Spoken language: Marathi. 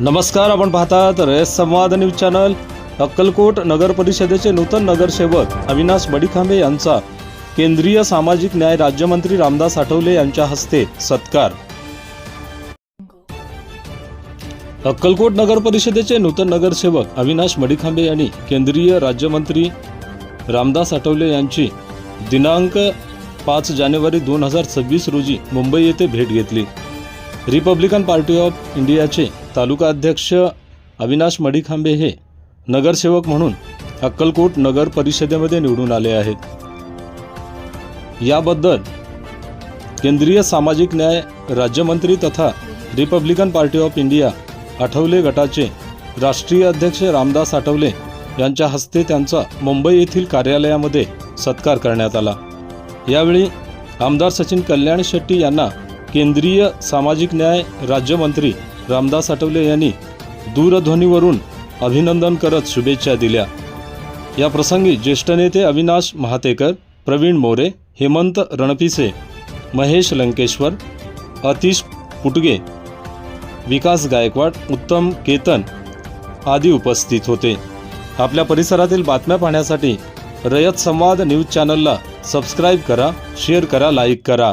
नमस्कार आपण पाहतात रयत संवाद न्यूज चॅनल. अक्कलकोट नगर परिषदेचे नूतन नगरसेवक अविनाश बडीखांबे यांचा केंद्रीय सामाजिक न्याय राज्यमंत्री रामदास आठवले यांच्या हस्ते सत्कार. अक्कलकोट नगर परिषदेचे नूतन नगरसेवक अविनाश मडिखांबे यांनी केंद्रीय राज्यमंत्री रामदास आठवले यांची दिनांक पाच जानेवारी दोन हजार सव्वीस रोजी मुंबई येथे भेट घेतली. रिपब्लिकन पार्टी ऑफ इंडियाचे तालुका अध्यक्ष अविनाश मडिखांबे हे नगरसेवक म्हणून अक्कलकोट नगर परिषदेमध्ये निवडून आले आहेत. याबद्दल केंद्रीय सामाजिक न्याय राज्यमंत्री तथा Republican Party of India Athawale गटाचे राष्ट्रीय अध्यक्ष रामदास आठवले यांच्या हस्ते त्यांचा मुंबई येथील कार्यालयामध्ये सत्कार करण्यात आला. यावेळी आमदार सचिन कल्याण शेट्टी यांना केंद्रीय सामाजिक न्याय राज्यमंत्री रामदास आठवले यांनी दूरध्वनीवरून अभिनंदन करत शुभेच्छा दिल्या. या प्रसंगी ज्येष्ठ नेते अविनाश महातेकर प्रवीण मोरे हेमंत रणपिसे महेश लंकेश्वर अतिश पुटगे विकास गायकवाड उत्तम केतन आदी उपस्थित होते. आपल्या परिसरातील बातम्या पाहण्यासाठी रयत संवाद न्यूज चॅनलला सबस्क्राईब करा शेअर करा लाईक करा.